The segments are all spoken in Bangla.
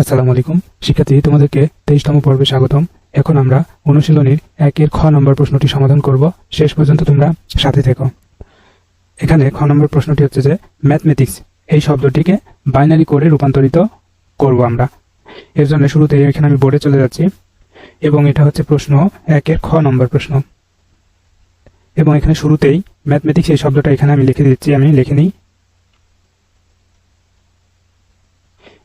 আসসালামু আলাইকুম। শিক্ষার্থী, তোমাদেরকে তেইশতম পর্বে স্বাগতম। এখন আমরা অনুশীলনীর একের খ নম্বর প্রশ্নটি সমাধান করব। শেষ পর্যন্ত তোমরা সাথে থেকো। এখানে খ নম্বর প্রশ্নটি হচ্ছে যে, ম্যাথমেটিক্স, এই শব্দটিকে বাইনারি কোডে রূপান্তরিত করব আমরা। এর জন্য শুরুতে এখানে আমি বোর্ডে চলে যাচ্ছি। এবং এটা হচ্ছে প্রশ্ন একের খ নম্বর প্রশ্ন। এবং এখানে শুরুতেই ম্যাথমেটিক্স এই শব্দটা এখানে আমি লিখে দিচ্ছি, আমি লিখে নিই।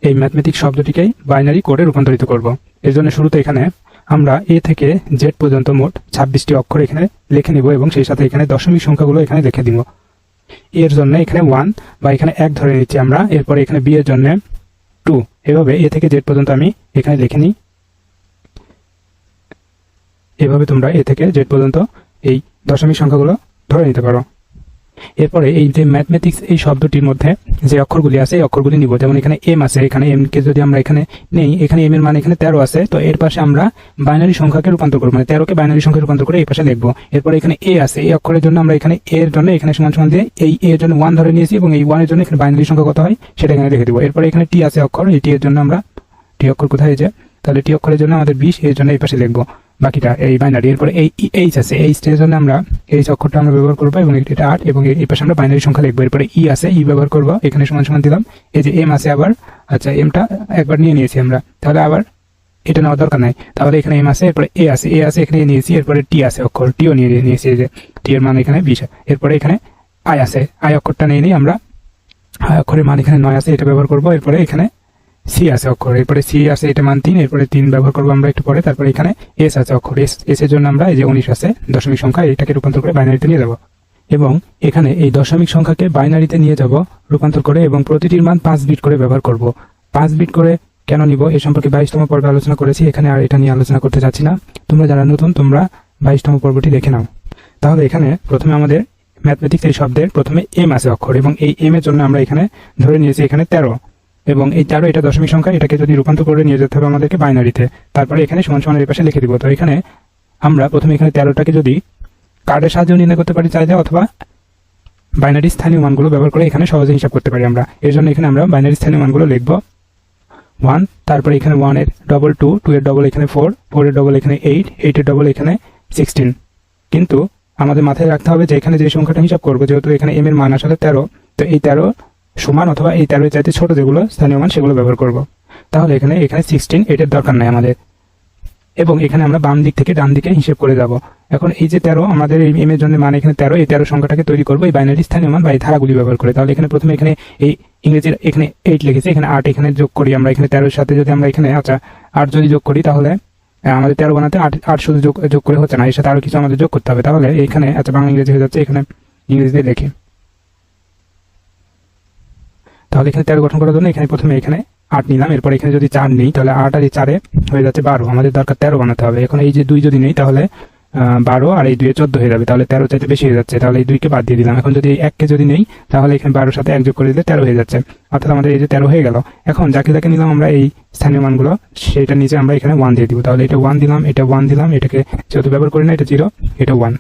এই ম্যাথমেটিক শব্দটিকেই বাইনারি কোডে রূপান্তরিত করব। এর জন্য শুরুতে এখানে আমরা এ থেকে জেড পর্যন্ত মোট ছাব্বিশটি অক্ষর এখানে লিখে নিব এবং সেই সাথে এখানে দশমিক সংখ্যাগুলো এখানে লিখে দিব। এর জন্য এখানে ওয়ান বা এখানে এক ধরে নিচ্ছি আমরা, এরপরে এখানে বি এর জন্য টু এভাবে এ থেকে জেড পর্যন্ত আমি এখানে লিখে নিই। এভাবে তোমরা এ থেকে জেড পর্যন্ত এই দশমিক সংখ্যাগুলো ধরে নিতে পারো। এরপরে এই যে ম্যাথমেটিক্স এই শব্দটির মধ্যে যে অক্ষরগুলি আছে, এই অক্ষরগুলি নিব। যেমন এখানে এম আছে, এখানে এম কে যদি আমরা এখানে নেই, এখানে এম এর মান এখানে তেরো আছে, তো এর পাশে আমরা বাইনারি সংখ্যাকে রূপান্তর করব। মানে তেরোকে বাইনারি সংখ্যা রূপান্তর করে এই পাশে লিখব। এরপরে এখানে এ আছে, এই অক্ষরের জন্য আমরা এখানে এর জন্য এখানে সমান সমান দিয়ে এই এর জন্য ওয়ান ধরে নিয়েছি এবং এই ওয়ানের জন্য এখানে বাইনারি সংখ্যা কত হয়, সেটা এখানে লিখে দেবো। এরপরে এখানে টি আছে অক্ষর, এই টি এর জন্য আমরা টি অক্ষর কোথায় যে, তাহলে টি অক্ষরের জন্য আমাদের বিশ, এর জন্য এই পাশে লিখব। বাকিটা এই বাইনারি এরপরে এই এইচ আছে এইচ এর জন্য আমরা এইচ অক্ষরটা আমরা ব্যবহার করব এবং এটা আট এবং এই পাশে আমরা বাইনারি সংখ্যা লিখব। এরপরে ই আছে ই ব্যবহার করব, এখানে সমান সমান দিলাম। এই যে এম আছে আবার আচ্ছা এমটা একবার নিয়ে নিয়েছি আমরা। তাহলে আবার এটা নেওয়ার দরকার নাই। তাহলে এখানে এম আছে, এরপরে এ আছে এ আছে এখানে নিয়েছি, এরপরে টি আছে অক্ষর টিও নিয়ে নিয়েছি এই যে। টি এর মান এখানে বিশ। এরপরে এখানে আই আছে। আই অক্ষরটা নিয়ে নিই আমরা অক্ষরের মান এখানে নয় আছে, এটা ব্যবহার করব। এরপরে এখানে সি আছে অক্ষর। এরপরে সি আছে, এটা মান তিন, এরপরে তিন ব্যবহার করব আমরা একটু পরে, তারপরে এখানে এস আছে অক্ষর। এস এস এর জন্য আমরা এই যে উনিশ আছে, দশমিক সংখ্যা, এটাকে রূপান্তর করে বাইনারিতে নিয়ে যাব। এবং এখানে এই দশমিক সংখ্যাকে বাইনারিতে নিয়ে যাব, রূপান্তর করে এবং প্রতিটির মান পাঁচ বিট করে ব্যবহার করব। পাঁচ বিট করে কেন নিব? এ সম্পর্কে বাইশতম পর্বে আলোচনা করেছি, এখানে আর এটা নিয়ে আলোচনা করতে চাচ্ছি না। তোমরা যারা নতুন, তোমরা বাইশতম পর্বটি দেখে নাও। তাহলে এখানে প্রথমে আমাদের ম্যাথমেটিক্স এই শব্দের প্রথমে এম আছে অক্ষর, এবং এই এম এর জন্য আমরা এখানে ধরে নিয়েছি এখানে তেরো। এবং এই তেরো এটা দশমিক সংখ্যা, এটাকে যদি রূপান্তর করে নিয়ে যেতে হবে আমাদেরকে বাইনারিতে, তারপরে এখানে সমান সমান এই পাশে লিখে দিব। তো এখানে আমরা প্রথমে এখানে তেরোটাকে যদি কার্ডের সাহায্যে নির্ণয় করতে পারি চাইলে, অথবা বাইনারি স্থানীয় মানগুলো ব্যবহার করে এখানে সহজে হিসাব করতে পারি আমরা। এর জন্য এখানে আমরা বাইনারি স্থানীয় মানগুলো লিখব। ওয়ান, তারপরে এখানে ওয়ানের ডবল টু টু এর ডবল এখানে ফোর ফোর এর ডবল এখানে এইট এইট এর ডবল এখানে সিক্সটিন কিন্তু আমাদের মাথায় রাখতে হবে যে এখানে যে সংখ্যাটা হিসাব করব, যেহেতু এখানে এম এর মান আসলে তেরো, তো এই তেরো সমান অথবা এই তেরোর চাইতে ছোট যেগুলো স্থানীয় মান, সেগুলো ব্যবহার করব। তাহলে এখানে এখানে সিক্সটিন এটার দরকার নাই আমাদের। এবং এখানে আমরা বাম দিক থেকে ডান দিকে হিসেব করে যাব। এখন এই যে তেরো, আমাদের এই এম এর জন্য মান এখানে তেরো, এই তেরো সংখ্যাটাকে তৈরি করব। এই বাইনারি স্থানীয় মান বা এই ধারাগুলি ব্যবহার করে। তাহলে এখানে প্রথমে এখানে এই ইংরেজির এখানে এইট লিখেছে, এখানে আট এখানে যোগ করি আমরা। এখানে তেরোর সাথে যদি আমরা এখানে আচ্ছা আট যদি যোগ করি, তাহলে আমাদের তেরো বানাতে আট আট শুধু যোগ যোগ করে হচ্ছে না। এর সাথে আরও কিছু আমাদের যোগ করতে হবে। তাহলে এখানে আচ্ছা বাংলা ইংরেজি হয়ে যাচ্ছে, এখানে ইংরেজিতে লিখি তাহলে এখানে তেরো গঠন করার জন্য এখানে প্রথমে এখানে আট নিলাম। এরপর এখানে যদি চার নেই, তাহলে আট আর এই চারে হয়ে যাচ্ছে বারো। আমাদের দরকার তেরো বানাতে হবে। এখন এই যে দুই যদি নেই, তাহলে বারো আর এই দুয়ে চোদ্দ হয়ে যাবে। তাহলে তেরো চাইতে বেশি হয়ে যাচ্ছে। তাহলে এই দুইকে বাদ দিয়ে দিলাম। এখন যদি এককে যদি নেই, তাহলে এখানে বারোর সাথে এক যোগ করে দিলে তেরো হয়ে যাচ্ছে। অর্থাৎ আমাদের এই যে তেরো হয়ে গেল। এখন যাকে যাকে নিলাম আমরা এই স্থানীয় মানগুলো সেটা নিচে আমরা এখানে ওয়ান দিয়ে দিব। তাহলে এটা ওয়ান দিলাম, এটা ওয়ান দিলাম, এটাকে যেহেতু ব্যবহার করি না, এটা জিরো এটা ওয়ান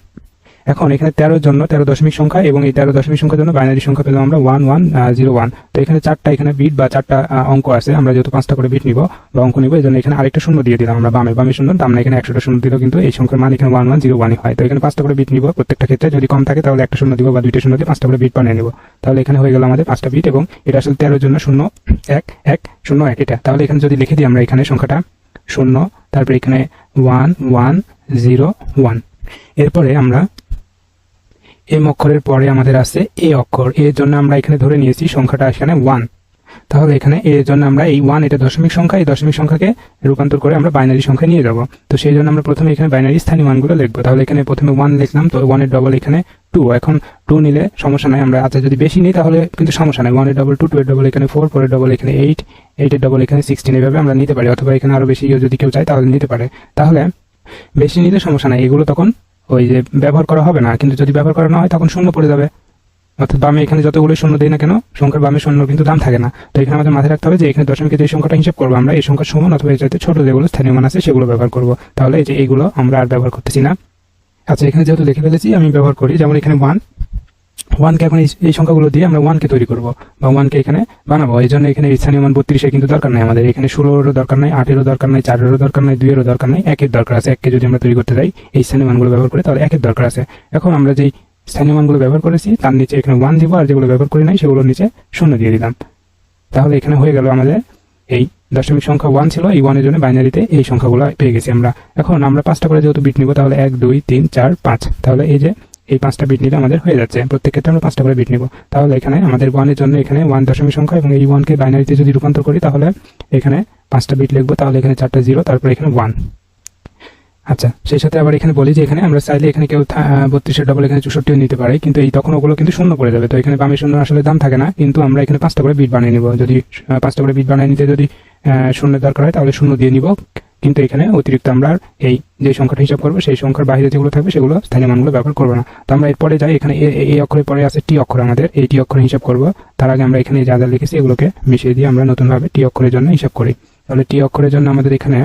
এখন এখানে তেরোর জন্য তেরো দশমিক সংখ্যা এবং এই তেরো দশমিক সংখ্যার জন্য বাইনারি সংখ্যা পেলাম আমরা ওয়ান ওয়ান জিরো ওয়ান তো এখানে চারটা, এখানে বিট বা চারটা অঙ্ক আছে। আমরা যেহেতু পাঁচটা করে বিট নিব, বা অঙ্ক নিব এই জন্য এখানে আরেকটা শূন্য দিয়ে দিলাম আমরা বামে। বামে শূন্য আমরা এখানে একশোটা শূন্য দিলেও কিন্তু এই সংখ্যার মান এখানে ওয়ান ওয়ান জিরো ওয়ানই হয়। তো এখানে পাঁচটা করে বিট নিব, প্রত্যেকটা ক্ষেত্রে যদি কম থাকে তাহলে একটা শূন্য দিব বা দুইটা শূন্য দিয়ে পাঁচটা করে বিট বানিয়ে নিব। তাহলে এখানে হয়ে গেল আমাদের পাঁচটা বিট এবং এটা আসলে তেরোর জন্য শূন্য, এক এক, শূন্য, এক, এটা। তাহলে এখানে যদি লিখে দিই আমরা এখানে সংখ্যাটা, শূন্য, তারপরে এখানে ওয়ান ওয়ান জিরো ওয়ান এরপরে আমরা এম অক্ষরের পরে আমাদের আছে এ অক্ষর। এর জন্য আমরা এখানে ধরে নিয়েছি সংখ্যাটা এখানে ওয়ান তাহলে এখানে এর জন্য আমরা এই ওয়ান এটা দশমিক সংখ্যা, এই দশমিক সংখ্যাকে রূপান্তর করে আমরা বাইনারি সংখ্যা নিয়ে যাব। তো সেই জন্য আমরা প্রথমে এখানে বাইনারি স্থানীয় মানগুলো লিখব। তাহলে এখানে প্রথমে ওয়ান লিখলাম, তো ওয়ানের ডবল এখানে টু এখন টু নিলে সমস্যা নাই, আমরা আচ্ছা যদি বেশি নিই তাহলে কিন্তু সমস্যা নাই। ওয়ানের ডবল টু টু এর ডবল এখানে ফোর ফোর এর ডবল এখানে এইট এইটের ডবল এখানে সিক্সটিন এভাবে আমরা নিতে পারি, অথবা এখানে আরও বেশি যদি কেউ চায় তাহলে নিতে পারে। তাহলে বেশি নিলে সমস্যা নাই। এগুলো তখন ওই যে ব্যবহার করা হবে না, কিন্তু যদি ব্যবহার করা না হয় তখন শূন্য পড়ে যাবে। অর্থাৎ বামে এখানে যতগুলো শূন্য দিই না কেন, সংখ্যার বামে শূন্য কিন্তু দাম থাকে না। তো এখানে আমাদের মাথায় রাখতে হবে যে এখানে দশমিকের যে সংখ্যাটা হিসাব করব আমরা, এই সংখ্যার সমান অথবা এর ছোট যেগুলো স্থানীয় মান আছে সেগুলো ব্যবহার করব। তাহলে এই যে এইগুলো আমরা আর ব্যবহার করতেছি না। আচ্ছা এখানে যেহেতু লিখে ফেলেছি, আমি ব্যবহার করি। যেমন এখানে ওয়ান ওয়ানকে এখন এই- সংখ্যাগুলো দিয়ে আমরা ওয়ানকে তৈরি করব বা ওয়ানকে এখানে বানাবো। এই জন্য এখানে স্থানীয় মান বত্রিশের কিন্তু দরকার নাই আমাদের। এখানে ষোলোরও দরকার নাই, আটেরও দরকার নাই, চারেরও দরকার নাই, দুইয়েরও দরকার নাই, একের দরকার আছে। এককে যদি আমরা তৈরি করতে যাই, এই স্থানীয় মানগুলো ব্যবহার করে তাহলে একের দরকার আছে। এখন আমরা যেই স্থানীয় মানগুলো ব্যবহার করেছি, তার নিচে এখানে ওয়ান দিব আর যেগুলো ব্যবহার করি নাই, সেগুলোর নিচে শূন্য দিয়ে দিলাম। তাহলে এখানে হয়ে গেল আমাদের এই দশমিক সংখ্যা ওয়ান ছিল, এই ওয়ানের জন্য বাইনারিতে এই সংখ্যাগুলো পেয়ে গেছি আমরা। এখন আমরা পাঁচটা করে যেহেতু বিট নিব, তাহলে এক, দুই, তিন, চার, পাঁচ। তাহলে এই যে এই পাঁচটা বিট নিলে আমাদের হয়ে যাচ্ছে। প্রত্যেক ক্ষেত্রে আমরা পাঁচটা করে বিট নিব। তাহলে এখানে আমাদের ওয়ানের জন্য এখানে ওয়ান দশমিক সংখ্যা এবং এই ওয়ানকে বাইনারিতে যদি রূপান্তর করি, তাহলে এখানে পাঁচটা বিট লিখব। তাহলে এখানে চারটা জিরো তারপর এখানে ওয়ান আচ্ছা সেই সাথে আবার এখানে বলি যে এখানে আমরা চাইলে এখানে কেউ বত্রিশের ডবল এখানে চৌষট্টিও নিতে পারে। কিন্তু এই তখন ওগুলো কিন্তু শূন্য পড়ে যাবে। তো এখানে বামে শূন্য আসলে দাম থাকে না। কিন্তু আমরা এখানে পাঁচটা করে বিট বানিয়ে নিব। যদি পাঁচটা করে বিট বানিয়ে নিতে যদি শূন্যের দরকার হয়, তাহলে শূন্য দিয়ে নিব। কিন্তু এখানে অতিরিক্ত আমরা এই যে সংখ্যাটা হিসাব করব, সেই সংখ্যার বাইরে যেগুলো থাকবে, সেগুলো স্থানীয় মানগুলো ব্যবহার করব না। তো আমরা এরপরে যাই, এখানে এই অক্ষরের পরে আছে টি অক্ষর আমাদের। এই টি অক্ষর হিসাব করব। তার আগে আমরা এখানে যা যা লিখেছি, এগুলোকে মিশিয়ে দিয়ে আমরা নতুনভাবে টি অক্ষরের জন্য হিসাব করি। তাহলে টি অক্ষরের জন্য আমাদের এখানে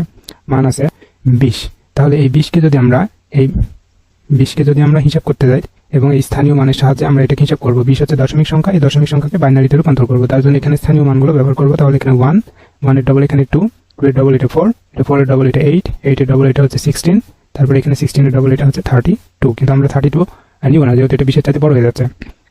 মান আছে বিশ। তাহলে এই বিশকে যদি আমরা, এই বিশকে যদি আমরা হিসাব করতে যাই এবং এই স্থানীয় মানের সাহায্যে আমরা এটাকে হিসাব করব, বিশ হচ্ছে দশমিক সংখ্যা, এই দশমিক সংখ্যাকে বাইনারিতে রূপান্তর করব। তার জন্য এখানে স্থানীয় মানগুলো ব্যবহার করব। তাহলে এখানে ওয়ান ওয়ানের ডবল এখানে টু টু এর ডবল এটা ফোর এটা ফোর এর ডবল এটা এইট এইটের ডবল এটা হচ্ছে সিক্সটিন তারপরে এখানে সিক্সটিনের ডবল এটা হচ্ছে থার্টি টু কিন্তু আমরা থার্টি টু নিব না, যেহেতু এটা বিশের চাইতে বড় হয়ে যাচ্ছে।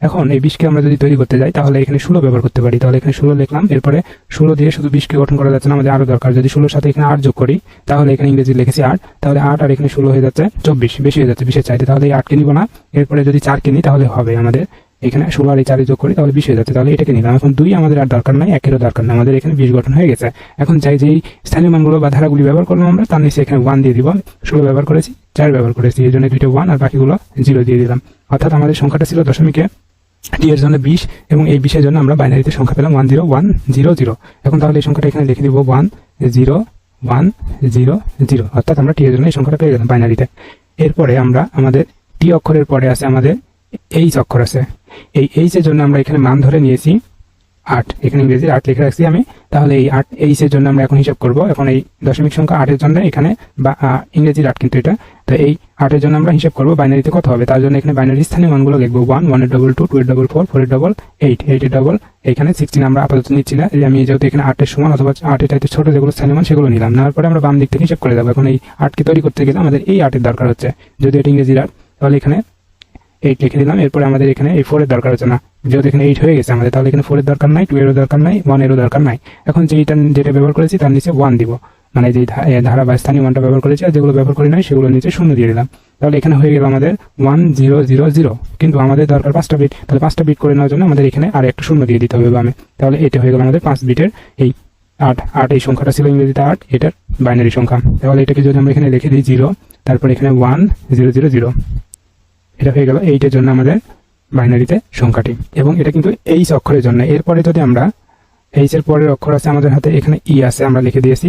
এখন এই বিশকে আমরা যদি তৈরি করতে যাই, তাহলে এখানে ষোলো ব্যবহার করতে পারি। তাহলে এখানে ষোলো লিখলাম, এরপরে ষোলো দিয়ে শুধু বিশকে গঠন করা যাচ্ছে না, আমাদের আরও দরকার। যদি ষোলোর সাথে এখানে আট যোগ করি, তাহলে এখানে ইংরেজি লিখেছি আট, তাহলে আট আর এখানে ষোলো হয়ে যাচ্ছে চব্বিশ, বেশি হয়ে যাচ্ছে বিশের চাইতে। তাহলে এই আটকে নিব না, এরপরে যদি চার কিনি তাহলে হবে আমাদের এখানে ষোলো আর এই চারে যোগ করি, তাহলে বিশ হয়ে যাচ্ছে। তাহলে এটাকে নিলাম এখন দুই আমাদের আর দরকার নাই, একেরও দরকার নাই। আমাদের এখানে বিশ গঠন হয়ে গেছে। এখন চাই যেই স্থানীয় মানগুলো বা ধারাগুলি ব্যবহার করলাম আমরা, তার নিচে এখানে ওয়ান দিয়ে দিব। ষোলো ব্যবহার করেছি, চার ব্যবহার করেছি, এই জন্য দুইটা ওয়ান আর বাকিগুলো জিরো দিয়ে দিলাম। অর্থাৎ আমাদের সংখ্যাটা ছিল দশমিকে টি এর জন্য বিশ, এবং এই বিশের জন্য আমরা বাইনারিতে সংখ্যা পেলাম one zero one zero zero এখন তাহলে এই সংখ্যাটা এখানে লিখে দিব one zero one zero zero অর্থাৎ আমরা টি এর জন্য এই সংখ্যাটা পেয়ে গেলাম বাইনারিতে। এরপরে আমরা আমাদের টি অক্ষরের পরে আছে আমাদের এইচ অক্ষর আছে। এই এইচ এর জন্য আমরা এখানে মান ধরে নিয়েছি আট। এখানে ইংরেজির আট লিখে রাখছি আমি। তাহলে এই আট এইচ এর জন্য আমরা এখন হিসাব করব। এখন এই দশমিক সংখ্যা আটের জন্য এখানে বা ইংরেজির আট কিন্তু এটা। তো এই আটের জন্য আমরা হিসাব করব বাইনারিতে কত হবে। তার জন্য এখানে বাইনারি স্থানীয় মানগুলো লিখব ওয়ান ওয়ানের ডবল টু টু এর ডবল ফোর ফোর এর ডবল এইট এইট এর ডবল এখানে সিক্সটিন আমরা আপাতত নিচ্ছি না। আমি যেহেতু এখানে আটের সমান অথবা আটের চাইতে ছোট, যেগুলো স্থানীয় মান, সেগুলো নিলাম। নেওয়ার পরে আমরা বাম দিক থেকে হিসাব করে যাব এখন এই আটকে তৈরি করতে গেলে আমাদের এই আটের দরকার হচ্ছে। যদি এটা ইংরেজির আট, তাহলে এখানে এইট লিখে দিলাম। এরপরে আমাদের এখানে এই ফোরের দরকার হচ্ছে না। যেহেতু এখানে এইট হয়ে গেছে আমাদের, তাহলে এখানে ফোরের দরকার নাই টু এরও দরকার নাই ওয়ান এরও দরকার নাই। এখন যেটা যেটা ব্যবহার করেছি তার নিচে ওয়ান দিব। মানে যে ধারা বা স্থানীয় মানটা ব্যবহার করেছি আর যেগুলো ব্যবহার করি নাই, সেগুলো নিচে শূন্য দিয়ে দিলাম। তাহলে এখানে হয়ে গেল আমাদের ওয়ান জিরো জিরো জিরো কিন্তু আমাদের দরকার পাঁচটা বিট তাহলে পাঁচটা বিট করে নেওয়ার জন্য আমাদের এখানে আর একটা শূন্য দিয়ে দিতে হবে বামে। তাহলে এটা হয়ে গেল আমাদের পাঁচ বিটের এই আট। আট এই সংখ্যাটা ছিল ইংরেজিতে আট, এটার বাইনারি সংখ্যা। তাহলে এটাকে যদি আমরা এখানে লিখে দিই জিরো তারপর এখানে ওয়ান জিরো জিরো জিরো এটা হয়ে গেল এইটের জন্য আমাদের বাইনারিতে সংখ্যাটি। এবং এটা কিন্তু এইচ অক্ষরের জন্য। এরপরে যদি আমরা এইচ এর পরের অক্ষর আছে আমাদের হাতে, এখানে ই আছে, আমরা লিখে দিয়েছি।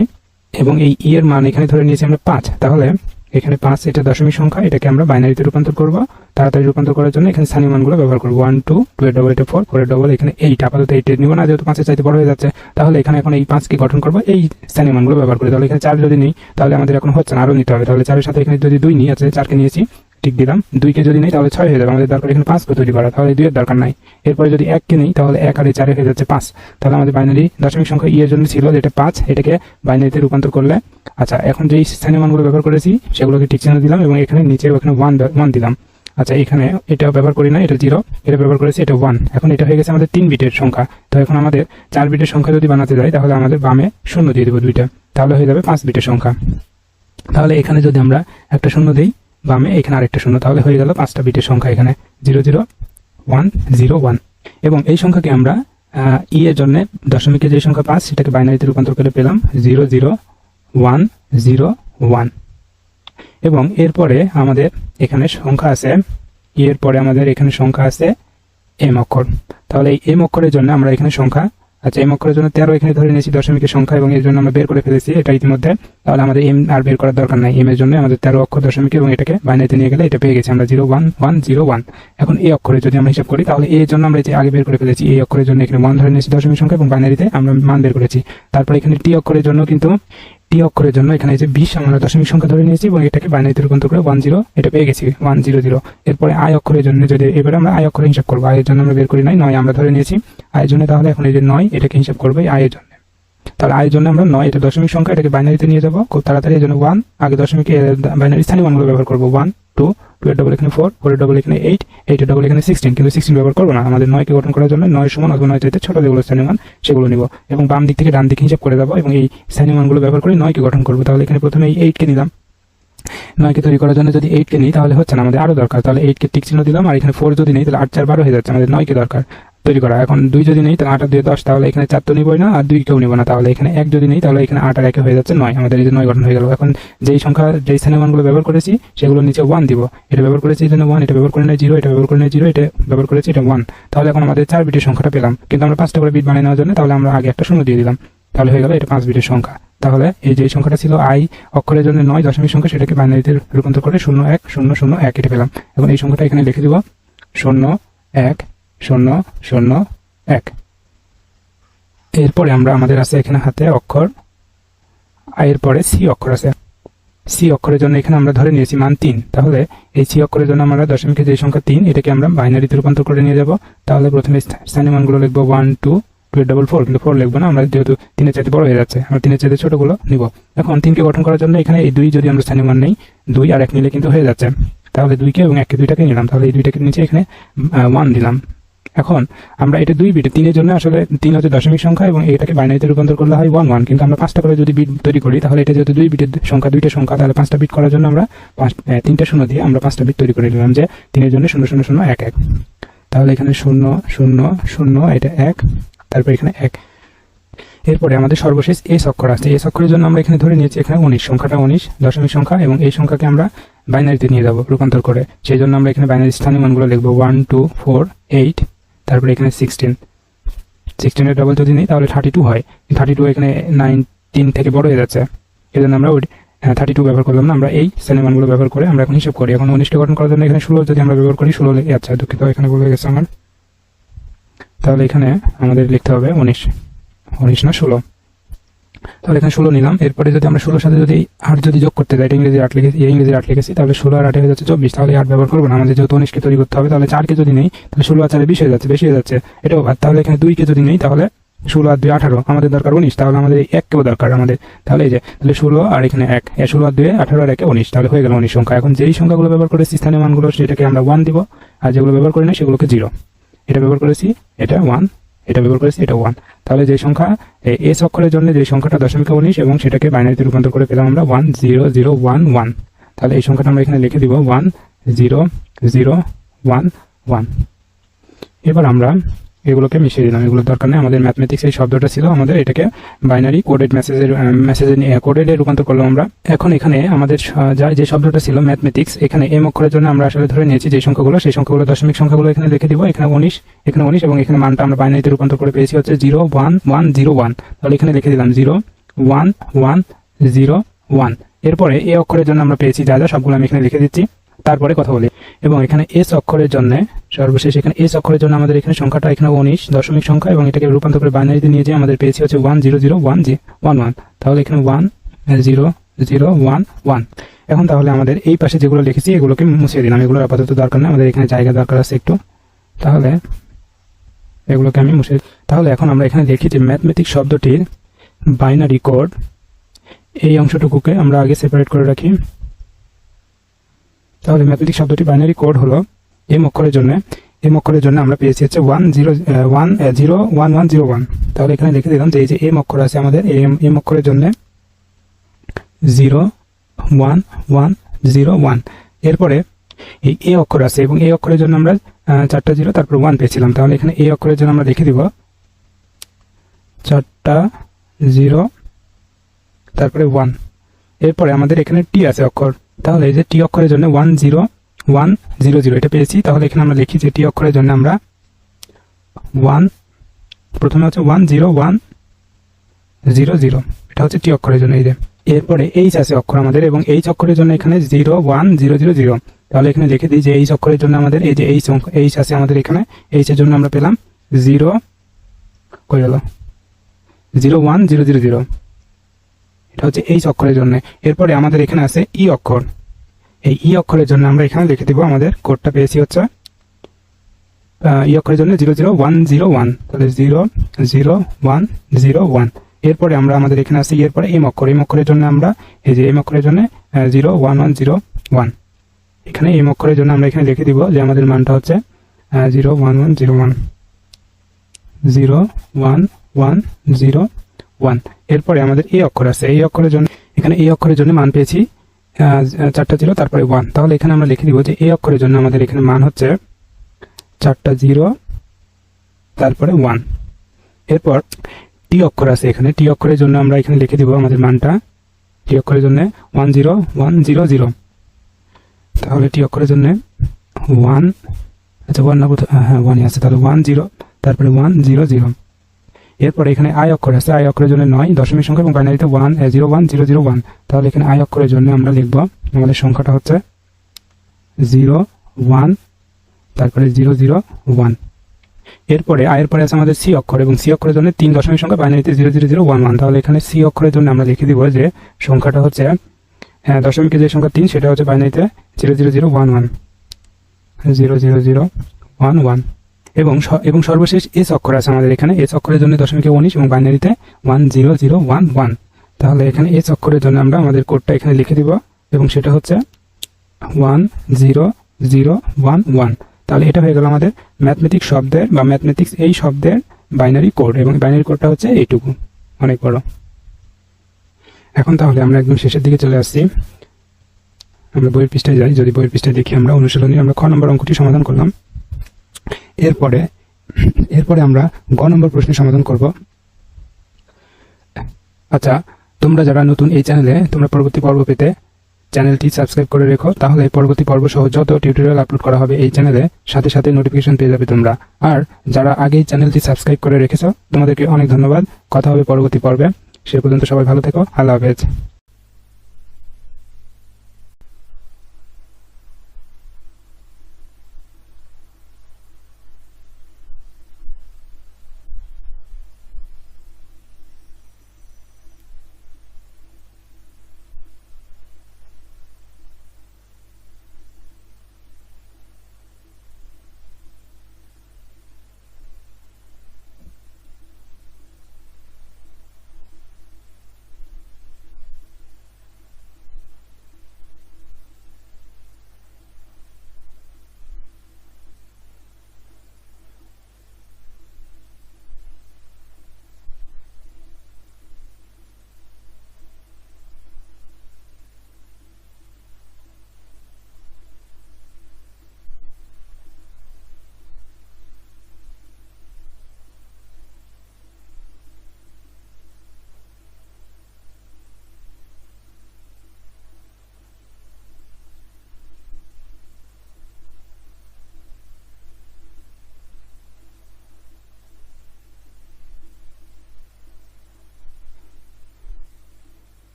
এবং এই ই এর মান এখানে ধরে নিয়েছি আমরা পাঁচ। তাহলে এখানে পাঁচ এটা দশমিক সংখ্যা, এটাকে আমরা বাইনারিতে রূপান্তর করব। তাড়াতাড়ি রূপান্তর করার জন্য এখানে স্থানীয় মানগুলো ব্যবহার করব। ওয়ান, টু টু এর ডবল এটা ফোর ফোর ডবল এখানে এইট আপাতত এইট নিব না, যেহেতু পাঁচের চাইতে বড় হয়ে যাচ্ছে। তাহলে এখানে এখন এই পাঁচকে গঠন করব। এই স্থানীয় মানগুলো ব্যবহার করে। তাহলে এখানে চার যদি নিই, তাহলে আমাদের এখন হচ্ছে না, আরও নিতে হবে। তাহলে চারের সাথে এখানে যদি দুই নিই আছে, চারকে নিয়েছি ঠিক দিলাম। দুইকে যদি নেই, তাহলে ছয় হয়ে যাবে। আমাদের দরকার এখানে পাঁচকে তৈরি করা। তাহলে দুইয়ের দরকার নাই। এরপরে যদি এককে নেই, তাহলে এক আর চারে হয়ে যাচ্ছে পাঁচ। তাহলে আমাদের বাইনারি দশমিক সংখ্যা ই এর জন্য ছিল যেটা পাঁচ, এটাকে বাইনারিতে রূপান্তর করলে। আচ্ছা এখন যেই স্থানীয় মানগুলো ব্যবহার করেছি, সেগুলোকে ঠিক চিহ্ন দিলাম এবং এখানে নিচে ওখানে ওয়ান ওয়ান দিলাম। আচ্ছা এখানে এটা ব্যবহার করি না এটা জিরো এটা ব্যবহার করেছি, এটা ওয়ান এখন এটা হয়ে গেছে আমাদের তিন বিটের সংখ্যা। তো এখন আমাদের চার বিটের সংখ্যা যদি বানাতে যাই, তাহলে আমাদের বামে শূন্য দিয়ে দেবো দুইটা। তাহলে হয়ে যাবে পাঁচ বিটের সংখ্যা। তাহলে এখানে যদি আমরা একটা শূন্য দিই বামে এখানে আরেকটা শূন্য, তাহলে হয়ে গেল পাঁচটা বিটের সংখ্যা এখানে zero zero one zero one. এবং এই সংখ্যাকে আমরা ই এর জন্য দশমিকে যে সংখ্যা পাঁচ, সেটাকে বাইনারিতে রূপান্তর করে পেলাম zero zero one zero one. এবং এরপরে আমাদের এখানে সংখ্যা আছে ই এর পরে আমাদের এখানে সংখ্যা আছে এম অক্ষর। তাহলে এই এম অক্ষরের জন্য আমরা এখানে সংখ্যা আচ্ছা এম অক্ষরের জন্য তেরো এখানে ধরে নিয়েছি, দশমিকের সংখ্যা এবং এর জন্য আমরা বের করে ফেলেছি এটা ইতিমধ্যে। তাহলে আমাদের এম আর বের করার দরকার নাই। এম এর জন্য আমাদের তেরো অক্ষর দশমিক এবং এটাকে বাইনারিতে নিয়ে গেলে এটা পেয়ে গেছি আমরা zero one one, zero one. এখন এই অক্ষরে যদি আমরা হিসাব করি, তাহলে এর জন্য আমরা যে আগে বের করে ফেলেছি, এই অক্ষরের জন্য এখানে ওয়ান ধরে নিয়েছি, দশমিক সংখ্যা এবং বাইনারিতে আমরা মান বের করেছি। তারপর এখানে টি অক্ষরের জন্য কিন্তু টি অক্ষরের জন্য এখানে যে বিশ, আমরা দশমিক সংখ্যা ধরে নিয়েছি এবং এটাকে বাইনারিতে রূপান্তর করে ওয়ান জিরো এটা পেয়ে গেছি ওয়ান জিরো জিরো এরপরে আয় অক্ষরের জন্য যদি, এবারে আমরা আয় অক্ষরে হিসাব করব আয়ের জন্য আমরা বের করি নাই, নয় আমরা ধরে নিয়েছি। আয়ের জন্য তাহলে এখন এই যে নয়, এটাকে হিসাব করব আয়ের জন্য। তাহলে আয়ের জন্য আমরা নয়, এটা দশমিক সংখ্যা, এটাকে বাইনারিতে নিয়ে যাব, খুব তাড়াতাড়ি এই জন্য ওয়ান আগে দশমিক বাইনারি স্থানীয় মানগুলো ব্যবহার করব ওয়ান টু টু এর ডবল এখানে ফোর ফোর এর ডবল এখানে এইট এইট এর ডবল এখানে সিক্সটিন কিন্তু সিক্সটিন ব্যবহার করব না। আমাদের নয়কে গঠন করার জন্য নয় সমান অথবা নয় চাইতে ছোট যেগুলো স্থানীয় সেগুলো নিব। এবং বাম দিক থেকে ডান দিকে হিসাব করে দেবো এবং এই স্থানীয় ব্যবহার করে নয়কে গঠন করব। তাহলে এখানে প্রথমে এই এইটকে নিলাম। নয়কে তৈরি করার জন্য যদি এইটকে নিই, তাহলে হচ্ছে না, আমাদের আরও দরকার। তাহলে এইটকে টিক দিলাম, আর এখানে ফোর যদি নেই, তাহলে আট, চার, বারো হয়ে যাচ্ছে। আমাদের নয়কে দরকার। তৈরি করা। এখন দুই যদি নেই, তাহলে আট দুই দশ, তাহলে এখানে চার তো নিবই না, আর দুই কেউ নিব না। তাহলে এখানে এক যদি নেই, তাহলে এখানে আট আর একে হয়ে যাচ্ছে নয়। আমাদের এই যে নয় গঠন হয়ে গেল। এখন যেই সংখ্যা, যেই স্থানীয় মানগুলো ব্যবহার করেছি সেগুলো নিচে ওয়ান দিব। এটা ব্যবহার করেছি এই জন্য ওয়ান এটা ব্যবহার করে নেয় জিরো এটা ব্যবহার করে নেয় জিরো এটা ব্যবহার করেছি এটা ওয়ান তাহলে এখন আমাদের চার বিটের সংখ্যাটা পেলাম। কিন্তু আমরা পাঁচটা করে বিট বানিয়ে নেওয়ার জন্য, তাহলে আমরা আগে একটা শূন্য দিয়ে দিলাম। তাহলে হয়ে গেল এটা পাঁচ বিটের সংখ্যা। তাহলে এই যে সংখ্যাটা ছিল আই অক্ষরের জন্য নয় দশমিক সংখ্যা, সেটাকে বাইনারিতে রূপান্তর করে শূন্য এক, শূন্য শূন্য, এক, এটা পেলাম। এখন এই সংখ্যাটা এখানে লিখে দিব। শূন্য, এক শূন্য শূন্য, এক। এরপরে আমরা আমাদের আছে এখানে হাতে অক্ষর এর পরে সি অক্ষর আছে। সি অক্ষরের জন্য এখানে আমরা ধরে নিয়েছি মান তিন। তাহলে এই সি অক্ষরের জন্য আমরা দশমিকের যে সংখ্যা তিন, এটাকে আমরা বাইনারিতে রূপান্তর করে নিয়ে যাব। তাহলে প্রথমে স্থানীয় মানগুলো লিখব one two two double four কিন্তু ফোর লিখব না, আমরা যেহেতু তিনের চাইতে বড় হয়ে যাচ্ছে, আমরা তিনের চাইতে ছোটগুলো নিব। এখন তিনকে গঠন করার জন্য এখানে এই দুই যদি আমরা স্থানীয় মান নেই, দুই আর এক নিলে কিন্তু হয়ে যাচ্ছে। তাহলে দুইকে এবং এককে দুইটাকে নিলাম। তাহলে এই দুইটাকে নিচে এখানে ওয়ান দিলাম। এখন আমরা এটা দুই বিট তিনের জন্য আসলে তিন হচ্ছে দশমিক সংখ্যা এবং এটাকে বাইনারিতে রূপান্তর করলে হয় ওয়ান ওয়ান কিন্তু আমরা পাঁচটা করে যদি বিট তৈরি করি, তাহলে এটা যেহেতু দুই বিটের সংখ্যা, দুইটা সংখ্যা, তাহলে পাঁচটা বিট করার জন্য আমরা পাঁচ তিনটা শূন্য দিয়ে আমরা পাঁচটা বিট তৈরি করে নিলাম যে তিনের জন্য শূন্য শূন্য শূন্য, এক এক। তাহলে এখানে শূন্য শূন্য শূন্য, এটা এক, তারপর এখানে এক। এরপরে আমাদের সর্বশেষ এস অক্ষর আছে। এস অক্ষরের জন্য আমরা এখানে ধরে নিয়েছি এখানে উনিশ, সংখ্যাটা উনিশ, দশমিক সংখ্যা এবং এই সংখ্যাকে আমরা বাইনারিতে নিয়ে যাব রূপান্তর করে। সেই জন্য আমরা এখানে বাইনারি স্থানীয় মানগুলো লিখব ওয়ান টু ফোর এইট তারপরে এখানে সিক্সটিন সিক্সটিনের ডবল যদি নিই, তাহলে থার্টি টু হয়। থার্টি টু এখানে নাইনটিন থেকে বড় হয়ে যাচ্ছে। এই জন্য আমরা ওই থার্টি টু ব্যবহার করলাম না। আমরা এই শ্রেণি মানগুলো ব্যবহার করে আমরা এখন হিসাব করি। এখন অনিষ্ট গঠন করার জন্য এখানে ষোলো যদি আমরা ব্যবহার করি, ষোলো আচ্ছা দুঃখিত, এখানে বলে গেছে আমার। তাহলে এখানে আমাদের লিখতে হবে উনিশ। উনিশ না, ষোলো। তাহলে এখানে ষোলো নিলাম। এরপরে যদি আমরা ষোলোর সাথে যদি আট যদি যোগ করতে যাই ইংরেজি আট লিখেছি এই ইংরেজি আট লিখেছি, তাহলে ষোলো আর আটে হয়ে যাচ্ছে চব্বিশ। তাহলে আট ব্যবহার করব না, আমাদের যেহেতু উনিশকে তৈরি করতে হবে, তাহলে চারকে যদি নেই, তাহলে ষোলো আর চারে বিশ হয়ে যাচ্ছে, বেশি হয়ে যাচ্ছে। এটাও বাদ। তাহলে এখানে দুইকে যদি নেই, তাহলে ষোলো আর দুই আঠারো। আমাদের দরকার উনিশ, তাহলে আমাদের এককেও দরকার আমাদের। তাহলে এই যে, তাহলে ষোলো আর এখানে এক। ষোলো আর দুই, আঠারো আর একে উনিশ, তাহলে হয়ে গেল উনিশ সংখ্যা। এখন যেই সংখ্যাগুলো ব্যবহার করেছি, স্থানীয় মানগুলো, সেটাকে আমরা ওয়ান দিব, আর যেগুলো ব্যবহার করি না সেগুলোকে জিরো এটা ব্যবহার করেছি, এটা ওয়ান এটা ব্যবহার করেছি এটা ওয়ান তাহলে যে সংখ্যা এস অক্ষরের জন্য যে সংখ্যাটা দশমিক উনিশ এবং সেটাকে বাইনারিতে রূপান্তর করে পেলাম আমরা one zero zero one one তাহলে এই সংখ্যাটা আমরা এখানে লিখে দিব one zero zero one one এবার আমরা এগুলোকে মিশিয়ে দিলাম। এগুলোর দরকার নেই। আমাদের ম্যাথমেটিক্স এই শব্দটা ছিল। আমাদের এটাকে বাইনারি কোডেড মেসেজের মেসেজে কোডেডে রূপান্তর করলাম আমরা। এখন এখানে আমাদের যা, যে শব্দটা ছিল ম্যাথমেটিক্স এখানে এম অক্ষরের জন্য আমরা আসলে ধরে নিয়েছি যে সংখ্যাগুলো, সেই সংখ্যাগুলো, দশমিক সংখ্যাগুলো এখানে লিখে দিব। এখানে উনিশ এখানে উনিশ এবং এখানে মানটা আমরা বাইনারিতে রূপান্তর করে পেয়েছি। হচ্ছে zero one one zero one তাহলে এখানে লিখে দিলাম zero one one zero one এরপরে এ অক্ষরের জন্য আমরা পেয়েছি যা যা, সবগুলো আমি এখানে লিখে দিচ্ছি। তারপরে কথা বলি। এবং এখানে এস অক্ষরের জন্য সর্বশেষ এখানে এস অক্ষরের জন্য আমাদের এখানে সংখ্যাটা এখানে উনিশ দশমিক সংখ্যা এবং এটাকে রূপান্তর করে বাইনারিতে নিয়ে যেয়ে আমাদের পেয়েছি হচ্ছে ওয়ান জিরো জিরো ওয়ান জি ওয়ান ওয়ান তাহলে এখানে one zero zero one one এখন তাহলে আমাদের এই পাশে যেগুলো লিখেছি, এগুলোকে মুছিয়ে দিলাম। এগুলোর আপাতত দরকার নেই, আমাদের এখানে জায়গা দরকার আছে একটু। তাহলে এগুলোকে আমি মুছে তাহলে এখন আমরা এখানে দেখি যে ম্যাথমেটিক শব্দটির বাইনারি কোড এই অংশটুকুকে আমরা আগে সেপারেট করে রাখি। তাহলে ম্যাথমেটিক শব্দটি বাইনারি কোড হলো এম অক্ষরের জন্য। এম অক্ষরের জন্য আমরা পেয়েছি হচ্ছে one zero one zero one one zero one তাহলে এখানে লিখে দিলাম যে এই যে এম অক্ষর আছে আমাদের এম এম অক্ষরের জন্য zero one one zero one এরপরে এই এ অক্ষর আছে এবং এই অক্ষরের জন্য আমরা চারটা জিরো তারপর ওয়ান পেয়েছিলাম। তাহলে এখানে এই অক্ষরের জন্য আমরা লিখে দিব চারটা জিরো তারপরে ওয়ান এরপরে আমাদের এখানে টি আছে অক্ষর। তাহলে এই যে টি অক্ষরের জন্য one zero one zero zero এটা পেয়েছি। তাহলে এখানে আমরা লিখি যে টি অক্ষরের জন্য আমরা ওয়ান প্রথমে হচ্ছে one zero one zero zero এটা হচ্ছে টি অক্ষরের জন্য এই যে। এরপরে এইচ আছে অক্ষর আমাদের, এবং এইচ অক্ষরের জন্য এখানে zero one zero zero zero তাহলে এখানে লিখে দিই যে এইচ অক্ষরের জন্য আমাদের, এই যে এইচ এইচ আছে আমাদের এখানে এইচ এর জন্য আমরা পেলাম জিরো কই গেল? Zero one zero zero zero এটা হচ্ছে এইচ অক্ষরের জন্য। এরপরে আমাদের এখানে আছে ই অক্ষর। এই ই অক্ষরের জন্য আমরা এখানে লিখে দিব আমাদের কোডটা পেয়েছি হচ্ছে ই অক্ষরের জন্য zero zero one zero one তাহলে zero zero one zero one এরপরে আমরা আমাদের এখানে আছে এরপরে এম অক্ষর। এম অক্ষরের জন্য আমরা, এই যে এম অক্ষরের জন্য zero one one zero one এখানে এম অক্ষরের জন্য আমরা এখানে লিখে দিব যে আমাদের মানটা হচ্ছে zero one one zero one zero one one zero one. এরপরে আমাদের এই অক্ষর আছে। এই অক্ষরের জন্য এখানে এই অক্ষরের জন্য মান পেয়েছি চারটা জিরো, তারপরে ওয়ান। তাহলে এখানে আমরা লিখে দিব যে এই অক্ষরের জন্য আমাদের এখানে মান হচ্ছে চারটা জিরো, তারপরে ওয়ান। এরপর টি অক্ষর আছে এখানে। টি অক্ষরের জন্য আমরা এখানে লিখে দিব আমাদের মানটা। টি অক্ষরের জন্য one zero one zero zero. তাহলে টি অক্ষরের জন্য ওয়ান আচ্ছা ওয়ান না হ্যাঁ ওয়ানই আছে। তাহলে ওয়ান জিরো, তারপরে ওয়ান জিরো জিরো। এরপরে এখানে আয় অক্ষর আছে আই অক্ষরের জন্য নয়, দশমিক সংখ্যা এবং বাইনারিতে one zero one zero zero one তাহলে এখানে আয় অক্ষরের জন্য আমরা লিখব, আমাদের সংখ্যাটা হচ্ছে জিরো ওয়ান তারপরে জিরো জিরো ওয়ান এরপরে আয়ের পরে আছে আমাদের সি অক্ষর এবং সি অক্ষরের জন্য তিন দশমিক সংখ্যা বাইনারিতে zero zero zero one one তাহলে এখানে সি অক্ষরের জন্য আমরা লিখে দিব যে সংখ্যাটা হচ্ছে হ্যাঁ দশমিকের যে সংখ্যা তিন, সেটা হচ্ছে বাইনারিতে zero zero zero one one zero zero zero one one এবং এবং সর্বশেষ এস অক্ষর আছে আমাদের এখানে। এস অক্ষরের জন্য দশমিকে উনিশ এবং বাইনারিতে one zero zero one one. তাহলে এখানে এস অক্ষরের জন্য আমরা আমাদের কোডটা এখানে লিখে দিব এবং সেটা হচ্ছে one zero zero one one. তাহলে এটা হয়ে গেল আমাদের ম্যাথমেটিক্স শব্দের বা ম্যাথমেটিক্স এই শব্দের বাইনারি কোড এবং বাইনারি কোডটা হচ্ছে এইটুকু। অনেক বড়। এখন তাহলে আমরা একদম শেষের দিকে চলে আসছি। আমরা বইয়ের পৃষ্ঠায় যাই। যদি বইয়ের পৃষ্ঠায় দেখি আমরা অনুশীলনী আমরা খ নম্বর অঙ্কটি সমাধান করলাম। এরপরে এরপরে আমরা গ নম্বর প্রশ্নের সমাধান করব। আচ্ছা তোমরা যারা নতুন এই চ্যানেলে, তোমরা পরবর্তী পর্ব পেতে চ্যানেলটি সাবস্ক্রাইব করে রেখো, তাহলে পরবর্তী পর্ব সহ যত টিউটোরিয়াল আপলোড করা হবে এই চ্যানেলে, সাথে সাথে নোটিফিকেশন পেয়ে যাবে তোমরা। আর যারা আগেই চ্যানেলটি সাবস্ক্রাইব করে রেখেছো, তোমাদেরকে অনেক ধন্যবাদ। কথা হবে পরবর্তী পর্বে। সে পর্যন্ত সবাই ভালো থেকো। আল্লাহ হাফেজ।